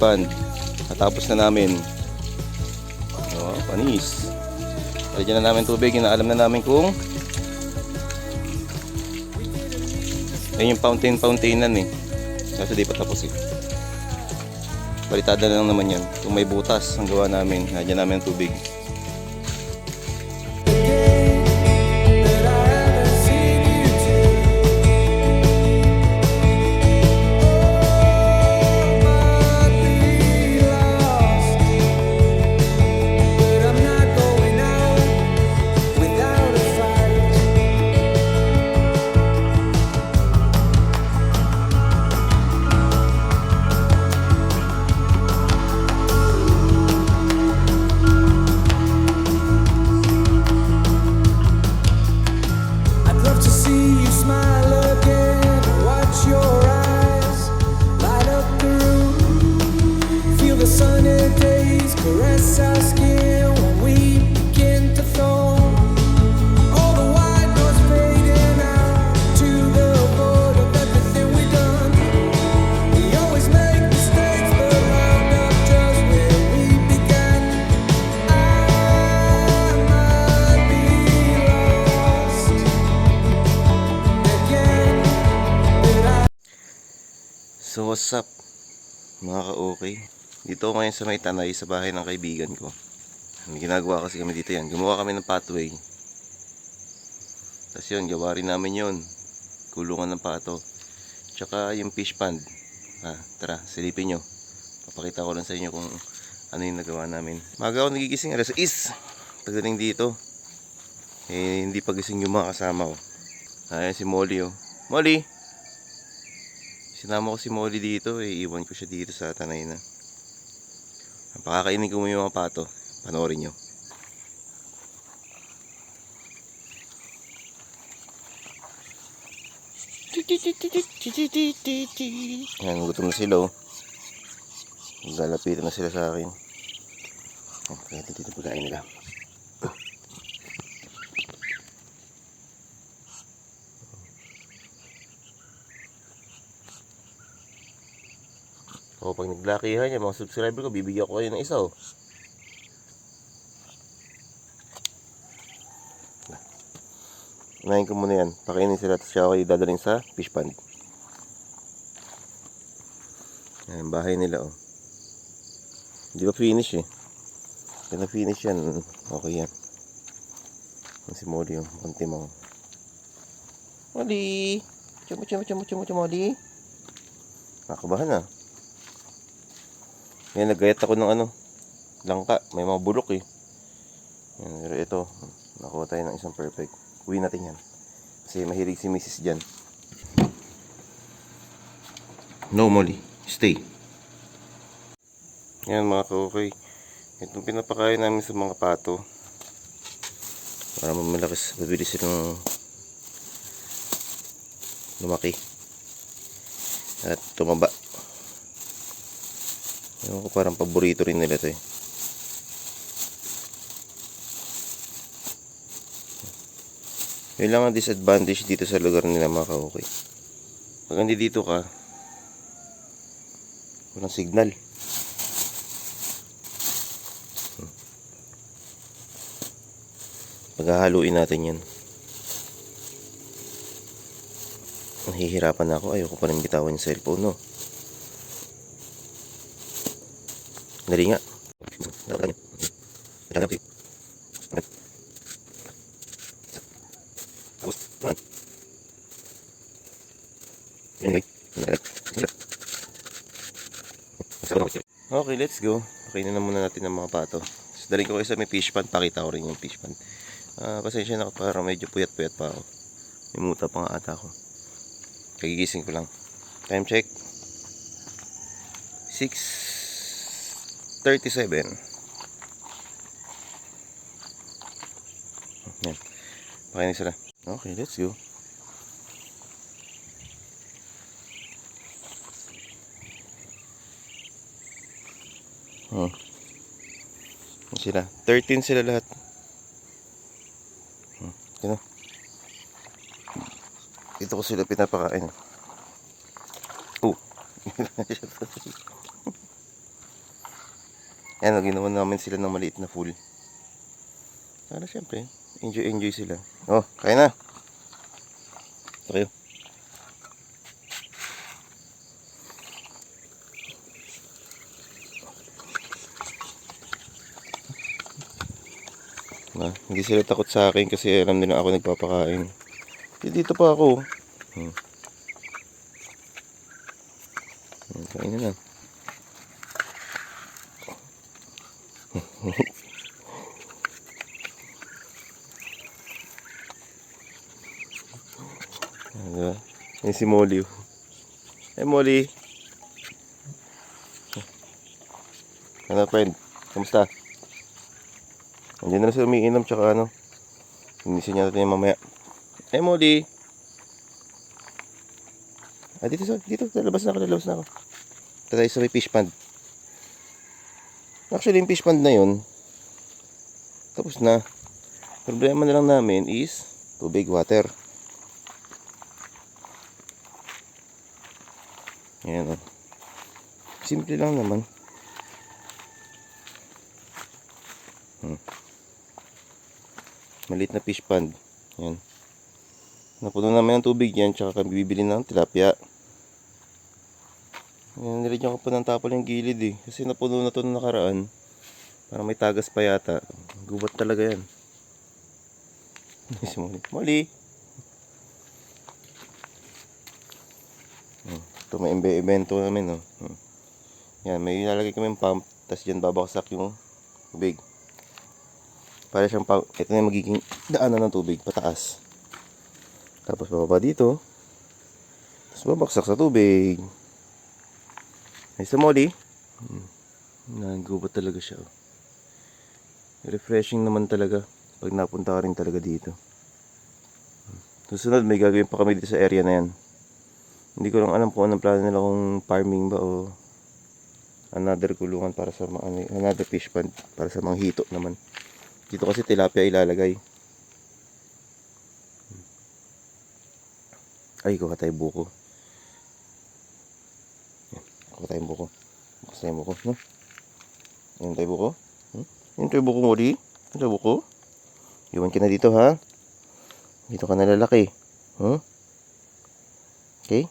pond. Natapos na namin. Oh, panis. Lagyan na namin tubig, inaalam na namin kung Yan yung fountain fountainan eh. Kasi di pa tapos eh. Balitada na lang naman yan. Kung may butas ang gawa namin, nadyan namin ang tubig. Mga ka-okay? Dito ako ngayon sa may tanay sa bahay ng kaibigan ko. May ginagawa kasi kami dito yan. Gumawa kami ng pathway. Tapos yun, gawa rin namin yun. Kulungan ng pato. Tsaka yung fish pond. Ah, tara, silipin nyo. Papakita ko lang sa inyo kung ano yung nagawa namin. Maga ako nagigising, alas 6. Pagdating dito. Eh, hindi pagising yung mga kasama ko. Ayan si Molly oh. Molly! Sinama ko si Molly dito, eh, iwan ko siya dito sa tanay na. Pakakainin ko mo yung mga pato. Panoorin nyo. Yan, gutom na sila oh. Lalapitan na sila sa akin. Kaya dito pagkain nila. O pag naglakihan yan, mga subscriber ko, bibigyan ko kayo ng isa oh. Unahin ko muna yan. Pakainin sila tapos siya ako dadalhin sa fish pond. Yan, bahay nila oh. Hindi pa finish eh. Kaya finish yan, okay yan. Yan si Molly oh, konti mo. Molly! Chamo, chamo, chamo, chamo, chamo, Molly. Nakabahan ah. Yan, nagayat ako ng ano, langka. May mga bulok eh. Yan, pero ito, nakuha tayo ng isang perfect. Uwi natin yan. Kasi mahilig si Mrs. dyan. No, Molly. Stay. Yan mga ka-okay. Itong pinapakain namin sa mga pato. Para mamalakas, mabilis silang lumaki. At tumaba. Ewan ko parang paborito rin nila to eh. Yun lang ang disadvantage dito sa lugar nila mga ka-okay. Pag hindi dito ka, walang signal. Paghahaluin natin yan. Nahihirapan na ako. Ayoko pa rin bitawan yung cellphone, no? Dali nga. Okay, let's go. Pakainin na muna natin ng mga pato. Tapos daling ko kayo may fish pond. Pakita ko rin yung fish pond. Ah, pasensya na ako parang medyo puyat-puyat pa ako. May muta pa nga ata ako. Kagigising ko lang. Time check. 6.37. Yan. Pakainin sila. Okay, let's go. Yan sila. 13 sila lahat. Hmm. Yan o. Dito ko sila pinapakain. Oh. Yan, ginawa namin sila ng maliit na pool. Para syempre, enjoy enjoy sila. Oh, kaya na. Ito kayo. Na, hindi sila takot sa akin kasi alam nila ako nagpapakain. Eh, Dito pa ako. Hmm. Hmm, Kain na. Ano? Yan si Molly. Hey Molly. Ano friend? Kamusta? Andiyan na lang sila umiinom tsaka ano. Inisin niya natin yan mamaya. Hey Molly. Ah, dito dito, lalabas na ako, lalabas na ako. Ito tayo sa may fish pond. Actually, yung fish pond na yun, tapos na. Problema na lang namin is tubig, water. Yan o. Simple lang naman. Hmm. Maliit na fish pond. Yan. Napuno namin ng tubig yan, tsaka kami bibili ng tilapia. Yan, nilagyan ko pa ng tapal yung gilid eh. Kasi napuno na to nung nakaraan. Parang may tagas pa yata. Gubat talaga yan. si Molly. Molly! Hmm, Ito may imbe- evento namin, no. Hmm. Yan, may ilalagay kami pump, tapos dyan babaksak yung tubig. Para siyang pump, ito na yung magiging daanan ng tubig, pataas. Tapos bababa dito, tapos babaksak sa tubig. Ay, sa Molly. Hmm. Talaga siya, oh. Refreshing naman talaga pag napunta ka rin talaga dito. Susunod, may gagawin pa kami dito sa area na yan. Hindi ko lang alam kung anong plano nila kung farming ba o another kulungan para sa ano, another fish pond para sa mga hito naman. Dito kasi tilapia ilalagay. Ay, kuha tayo buko. Yan, kuha tayo buko. Kuha tayo buko, no? Yan tayo buko. Hmm? Yan tayo buko mo di. Yan tayo buko. Iwan ka na dito, ha? Dito ka na lalaki. Huh? Okay?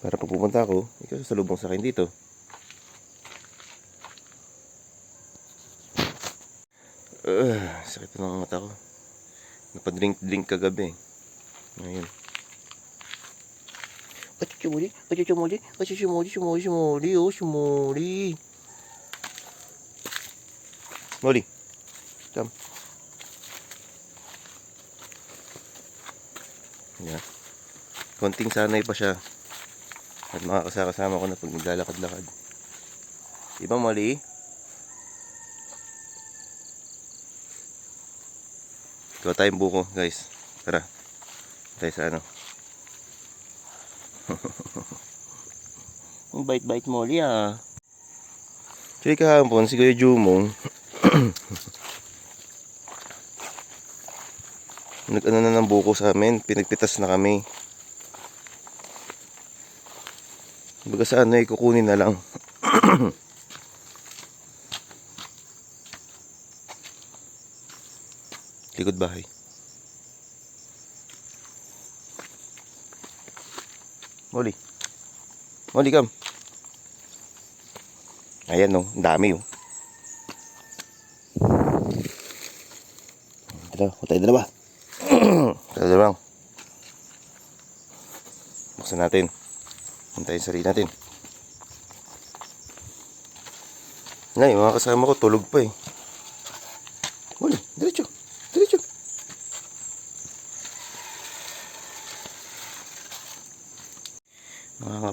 Para pag pupunta ako, ikaw sasalubong sa akin dito. Uh, sakit na ng mata ko. Napadrink-drink kagabi. Ngayon. Ay, sumuli. Ay, sumuli. Ay, sumuli, sumuli, sumuli. Oh, sumuli. Molly. Come. Yeah. Konting sanay pa siya. At makakasama ko na pag naglalakad-lakad. Diba, Molly? Ikaw tayong buko, guys. Tara. Tayo sa ano. Ang bait-bait Molly, ah. Actually, kahapon, si Kuya Jumong, nag-ano na ng buko sa amin. Pinagpitas na kami. Baga sa ano, eh, kukunin na lang. Likod bahay. Molly. Molly, come. Ayan, no. Ang dami, oh. Dalawa. Kung tayo dalawa. tayo dalawa. Buksan natin. Hintayin sarili natin. Ngay, mga kasama ko, tulog pa eh.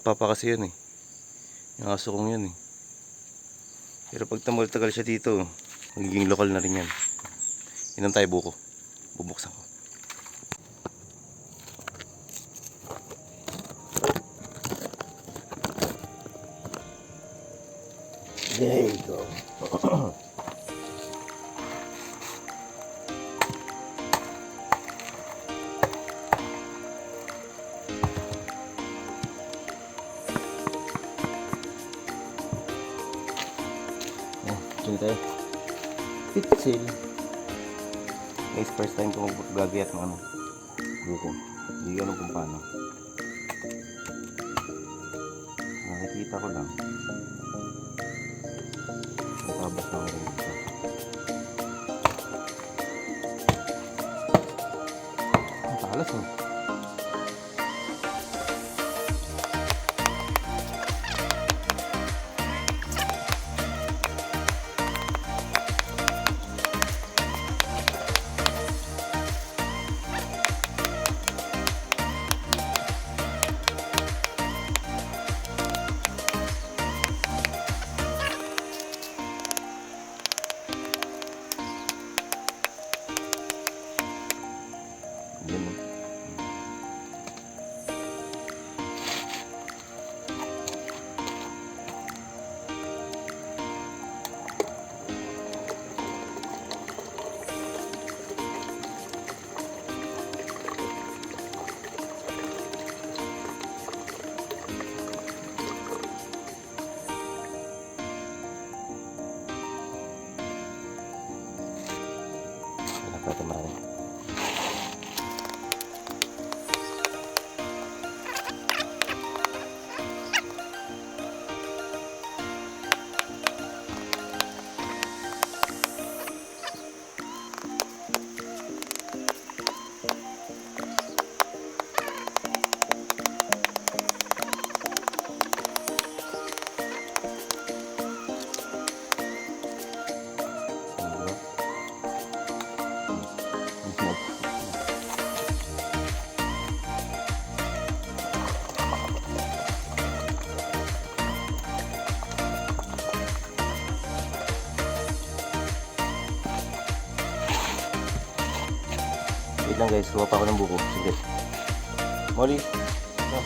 Nakangapa pa kasi yun eh. Yung aso kong yun eh. Pero pag tagal siya dito, magiging lokal na rin yan. Inom tayo buko. Bubuksan ko. Sino tayo? Pitsil. Guys, first time ko maggagayat ng ano. Buko. Hindi ko alam kung paano. Nakikita ko lang. Natabas lang rin dito. Ang talas oh. Guys, kuha pa ako ng buko. Sige. Molly. No.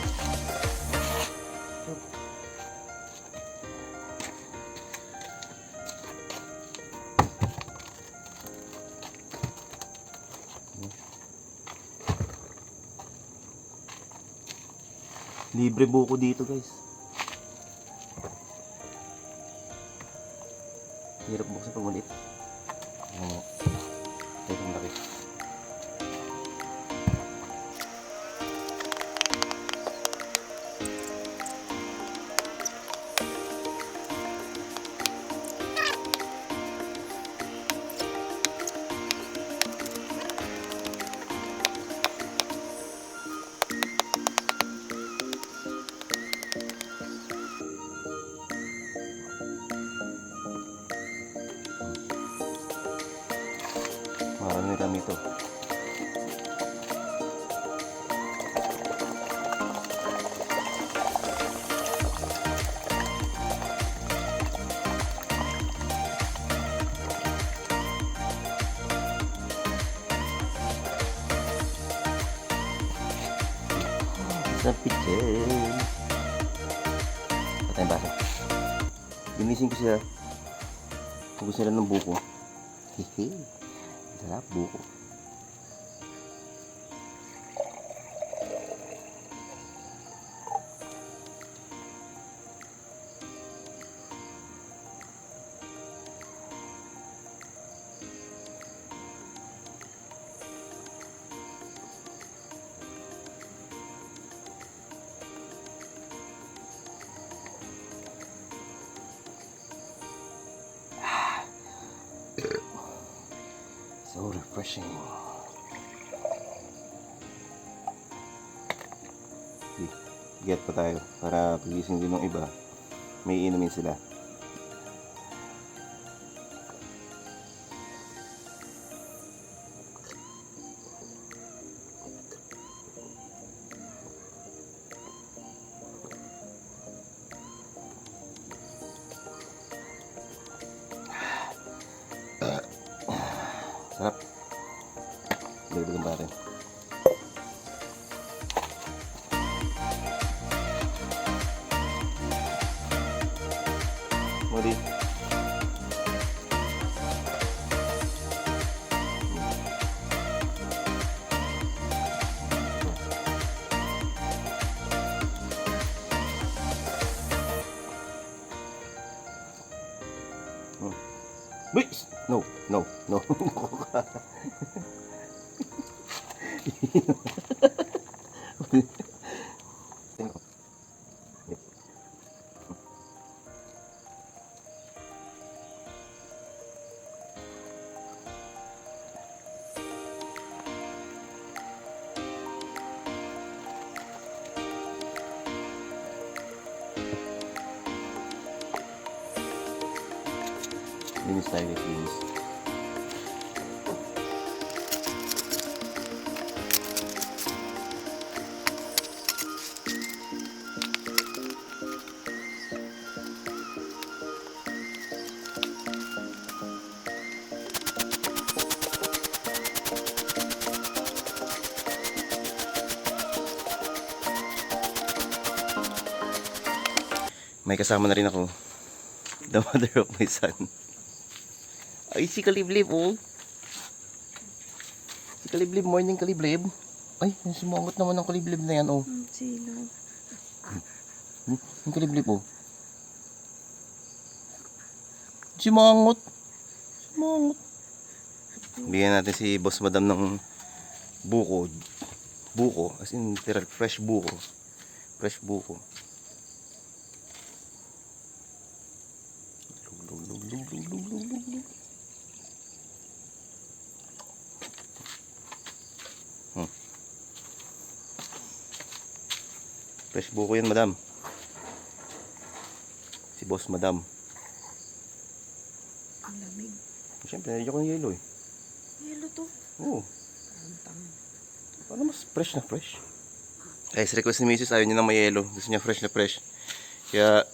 Libre buko dito guys. Marami kami ito. Sa pichel. Patay baso. Ginising ko sila. Pagod sila ng buko. Hehe. Sarap buko. Refreshing. Get pa tayo para pagising din ng iba. May inumin sila. Linis. May kasama na rin ako. The mother of my son. Ay, si Kaliblib, oh. Si Kaliblib, morning Kaliblib. Ay, sumangot naman ng Kaliblib na yan, oh. Ang sila. Hmm, Yung Kaliblib, oh. Sumangot. Sumangot. Bigyan natin si Boss Madam ng buko. Buko, as in fresh buko. Fresh buko. Buko yan, madam. Si boss, madam. Ang lamig. Siyempre, nandiyan ko ng yelo eh. Yelo to. Oo. Paano mas fresh na fresh? Guys, request ni Mrs. ayaw niya ng may yelo. Gusto niya fresh na fresh. Kaya,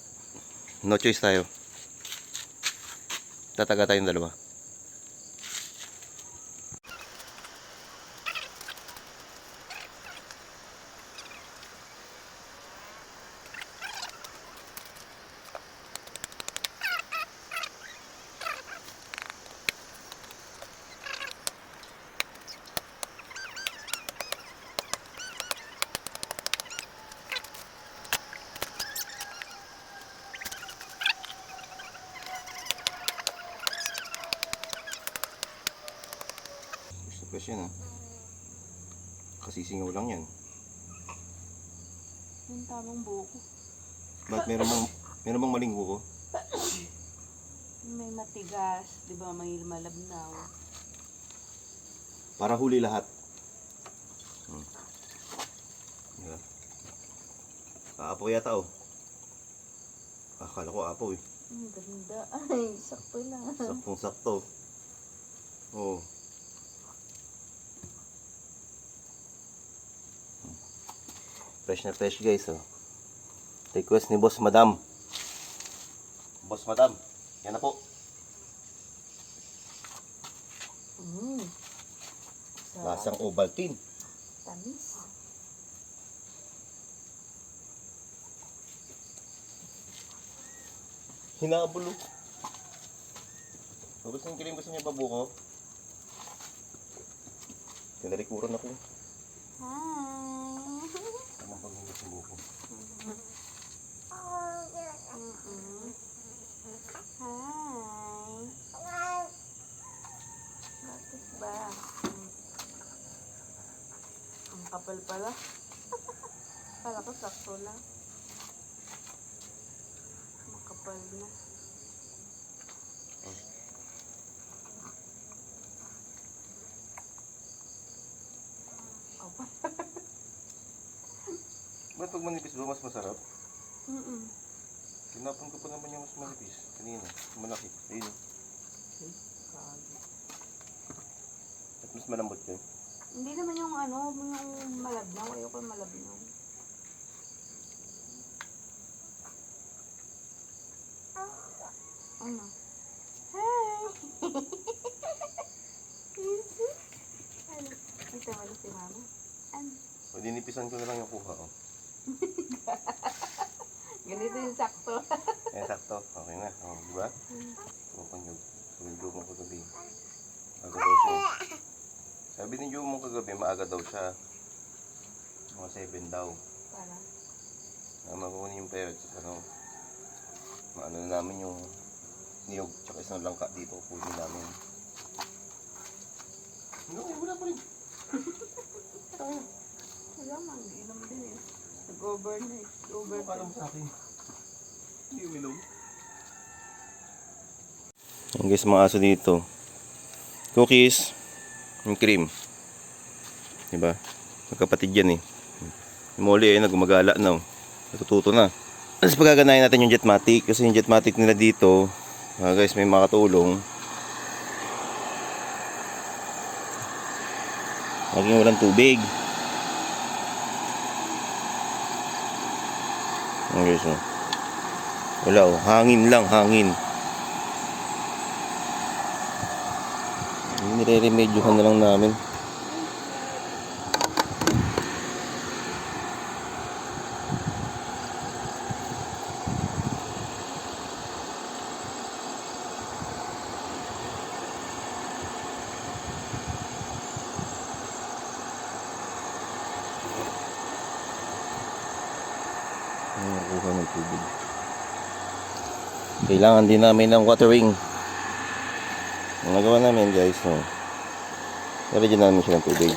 no choice tayo. Tataga tayong dalawa. Fresh yan ha. Kasi singaw lang yan. Yung tamang buko. Ba't meron bang, meron bang maling buko? May matigas. Di ba? May malabnaw. Para huli lahat. Hmm. Diba? Kaapo yata oh. Akala ko apo eh. Ang ganda. Ay, sakto lang. Saktong sakto. Oo. Fresh na fresh guys oh. Request ni Boss Madam. Boss Madam, yan na po. Mm. Lasang Ovaltine. Tamis. Hinabulo. So, gusto nyo kilim gusto nyo pabuko? Tinalikuran ako. Hi. Buko. Mm-mm. Hi. Bakit ba? Ang kapal pala. Kala ko sakto lang. Makapal na. Ba't pag manipis ba mas masarap? Mm-mm. Tinapon ko pa naman yung mas manipis. Kanina, malaki. Ayun. Kagi. At mas malambot yun. Hindi naman yung ano, yung malabnaw. Ayoko yung malabnaw. Ano? Hi! Ano? Ito wala si mama. Ano? O dinipisan ko na lang yung kuha. Oh. Yung sakto. Eh, sakto. Okay na. O, di ba? O, kanya. Sabi mo kagabi. Aga daw siya. Sabi ni Joe mo kagabi, maaga daw siya. Mga 7 daw. Para. Na makukunin yung pera. Tapos ano, maano na namin yung niyog. Tsaka isang langka dito. Kunin namin. Okay, wala pa rin. Wala man, inom din eh. Nag-overnight. Over. Paano mo sa akin? Yan guys, mga aso dito. Cookies. Yung cream. Diba? Magkapatid yan eh. Yung Molly ay nagumagala na. oh. Natututo na. Tapos pagaganahin natin yung jetmatic. Kasi yung jetmatic nila dito, ah, guys, may makatulong. Laging walang tubig. Guys, oh. Wala oh, hangin lang, hangin. Nire-remedyohan na lang namin. Nakuha ng tubig. Kailangan din namin ng watering. Ang nagawa namin guys, no. Nalagyan namin siya ng tubig.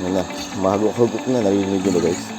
Ano na, mahagok-hagok na, narinig nyo ba guys?